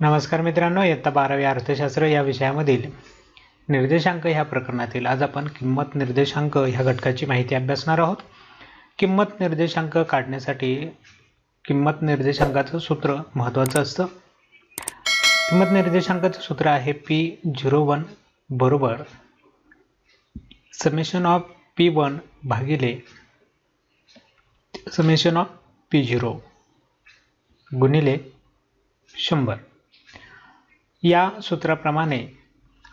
नमस्कार मित्रांनो इयत्ता बारावी अर्थशास्त्र या विषयामधील निर्देशांक ह्या प्रकरणातील आज आपण किंमत निर्देशांक ह्या घटकाची माहिती अभ्यासणार आहोत. किंमत निर्देशांक काढण्यासाठी किंमत निर्देशांकाचं सूत्र महत्त्वाचं असतं. किंमत निर्देशांकाचं सूत्र आहे पी झिरो वन बरोबर समेशन ऑफ पी वन भागिले समेशन ऑफ पी झिरो गुणिले शंभर. या सूत्राप्रमाणे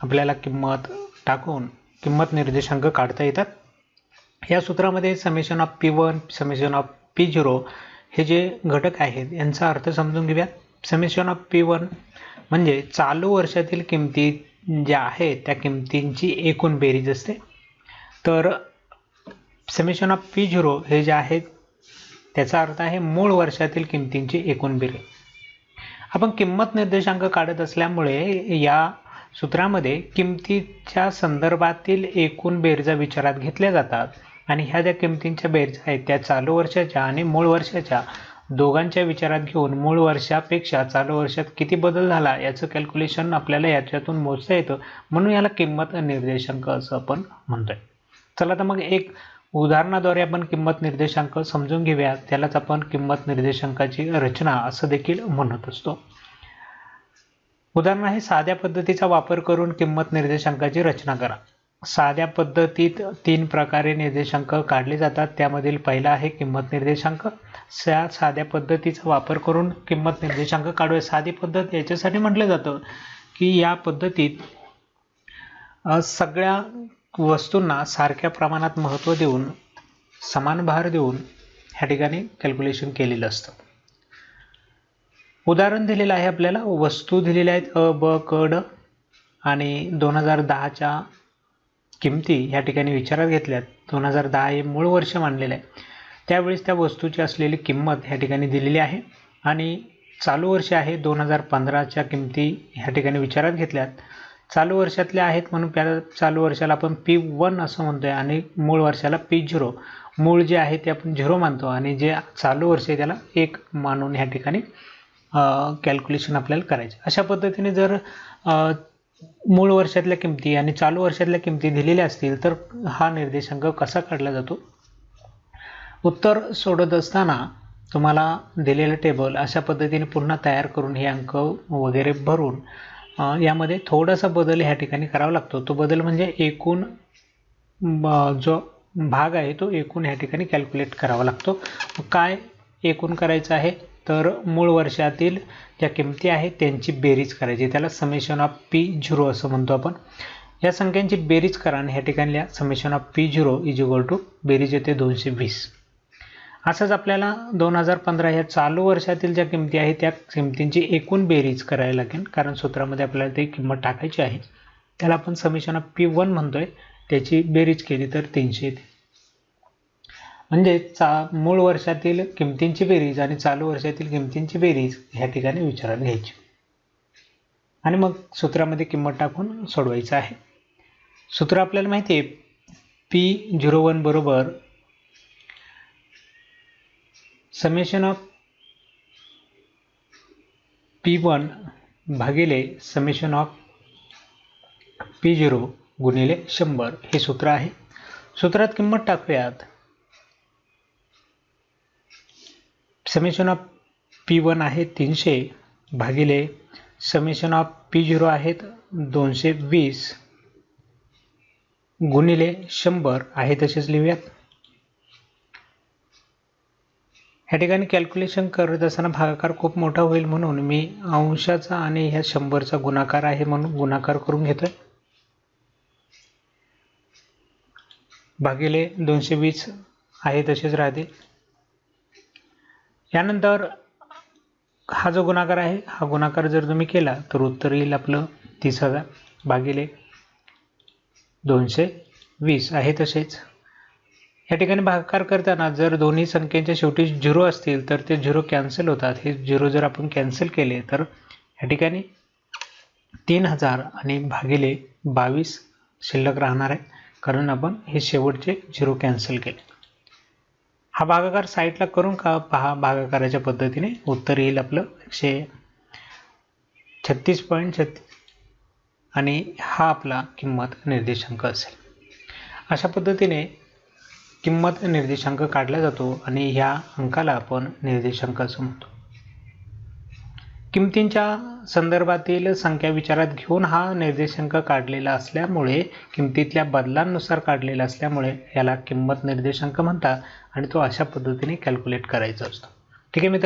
आपल्याला किंमत टाकून किंमत निर्देशांक काढता येतात. या सूत्रामध्ये summation of P one summation of P zero हे जे घटक आहेत यांचा अर्थ समजून घेऊयात. समेशन ऑफ पी वन म्हणजे चालू वर्षातील किमती ज्या आहेत त्या किमतींची एकूण बेरीज असते. तर समेशन ऑफ पी झिरो हे जे आहेत त्याचा अर्थ आहे मूळ वर्षातील किमतींची एकूण बेरीज. आपण किंमत निर्देशांक काढत असल्यामुळे या सूत्रामध्ये किमतीच्या संदर्भातील एकूण बेरजा विचारात घेतल्या जातात. आणि ह्या ज्या किमतींच्या बेरजा आहेत त्या चालू वर्षाच्या आणि मूळ वर्षाच्या दोघांच्या विचारात घेऊन मूळ वर्षापेक्षा चालू वर्षात किती बदल झाला याचं कॅल्क्युलेशन आपल्याला याच्यातून मोजता येतं. म्हणून याला किंमत निर्देशांक असं आपण म्हणतोय. चला तर मग एक उदाहरणाद्वारे आपण किंमत निर्देशांक समजून घेऊया. त्यालाच आपण किंमत निर्देशांकाची रचना असं देखील म्हणत असतो. उदाहरण आहे साध्या पद्धतीचा वापर करून किंमत निर्देशांकाची रचना करा. साध्या पद्धतीत तीन प्रकारे निर्देशांक काढले जातात. त्यामधील पहिला आहे किंमत निर्देशांक. सा साध्या पद्धतीचा वापर करून किंमत निर्देशांक काढूया. साधी पद्धत याच्यासाठी म्हटलं जातं की या पद्धतीत सगळ्या वस्तूंना सारख्या प्रमाणात महत्त्व देऊन समान भार देऊन ह्या ठिकाणी कॅल्क्युलेशन केलेलं असतं. उदाहरण दिलेलं आहे आपल्याला वस्तू दिलेल्या आहेत अ ब क ड आणि दोन हजार दहाच्या किमती ह्या ठिकाणी विचारात घेतल्यात. दोन हजार दहा हे मूळ वर्ष मानलेलं आहे. त्यावेळेस त्या वस्तूची असलेली किंमत ह्या ठिकाणी दिलेली आहे आणि चालू वर्ष आहे दोन हजार पंधराच्या किमती ह्या ठिकाणी विचारात घेतल्यात. चालू वर्षातल्या आहेत म्हणून त्याला चालू वर्षाला आपण पी वन असं म्हणतोय आणि मूळ वर्षाला पी झिरो. मूळ जे आहे ते आपण झिरो मानतो आणि जे चालू वर्ष आहे त्याला एक मानून ह्या ठिकाणी कॅल्क्युलेशन आपल्याला करायचे. अशा पद्धतीने जर मूळ वर्षातल्या किमती आणि चालू वर्षातल्या किमती दिलेल्या असतील तर हा निर्देशांक कसा काढला जातो? उत्तर सोडत असताना तुम्हाला दिलेलं टेबल अशा पद्धतीने पुन्हा तयार करून हे अंक वगैरे भरून यामध्ये थोडासा बदल ह्या ठिकाणी करावा लागतो. तो बदल म्हणजे एकूण जो भाग आहे तो एकूण ह्या ठिकाणी कॅल्क्युलेट करावा लागतो. काय एकूण करायचं आहे? तर मूळ वर्षातील ज्या किमती आहेत त्यांची बेरीज करायची. त्याला समेशन ऑफ पी झिरो असं म्हणतो आपण. या संख्यांची बेरीज करा आणि ह्या ठिकाणी summation of P zero is equal to बेरीज येते दोनशे वीस. असंच आपल्याला दोन हजार पंधरा ह्या चालू वर्षातील ज्या किमती आहेत त्या किमतींची एकूण बेरीज करायला लागेल. कारण सूत्रामध्ये आपल्याला ती किंमत टाकायची आहे. त्याला आपण समिशन ऑफ पी वन म्हणतोय. त्याची बेरीज केली तर तीनशे येते. म्हणजे चा मूळ वर्षातील किमतींची बेरीज आणि चालू वर्षातील किमतींची बेरीज ह्या ठिकाणी विचारात घ्यायची. आणि मग सूत्रामध्ये किंमत टाकून सोडवायचं आहे. सूत्र आपल्याला माहिती आहे. पी झिरो वन बरोबर समेशन ऑफ पी वन भागिले समेशन ऑफ पी झिरो गुणिले शंभर. हे सूत्र आहे. सूत्रात किंमत टाकूयात. समेशन ऑफ पी वन आहे तीनशे भागिले समेशन ऑफ पी झिरो आहेत दोनशे वीस गुणिले शंभर. आहे तसेच लिहूयात. ह्या ठिकाणी कॅल्क्युलेशन करत असताना भागाकार खूप मोठा होईल म्हणून मी अंशाचा आणि ह्या शंभरचा गुणाकार आहे म्हणून गुणाकार करून घेतोय. भागिले दोनशे वीस आहे तसेच राहतील यानंतर हा जो गुणाकार आहे हा गुणाकार जर तुम्ही केला तर उत्तर येईल आपलं तीस हजार भागिले दोनशे वीस आहे तसेच. या ठिकाणी भागाकार करताना जर दोन्ही संख्येच्या शेवटी झिरो असतील तर ते झिरो कॅन्सल होतात. हे झिरो जर आपण कॅन्सल केले तर या ठिकाणी तीन हजार आणि भागिले बावीस शिल्लक राहणार आहे. कारण आपण हे शेवटचे झिरो कॅन्सल केले. हा भागाकार साईडला करून का पहा भागाकाराच्या पद्धतीने उत्तर येईल आपलं. एकशे छत्तीस पॉईंट छत्तीस आणि हा आपला किंमत निर्देशांक असेल. अशा पद्धतीने किंमत निर्देशांक काढला जातो आणि ह्या अंकाला आपण निर्देशांक असं म्हणतो. किमतींच्या संदर्भातील संख्या विचारात घेऊन हा निर्देशांक काढलेला असल्यामुळे किमतीतल्या बदलांनुसार काढलेला असल्यामुळे याला किंमत निर्देशांक म्हणतात आणि तो अशा पद्धतीने कॅल्क्युलेट करायचा असतो. ठीक आहे मित्रांनो?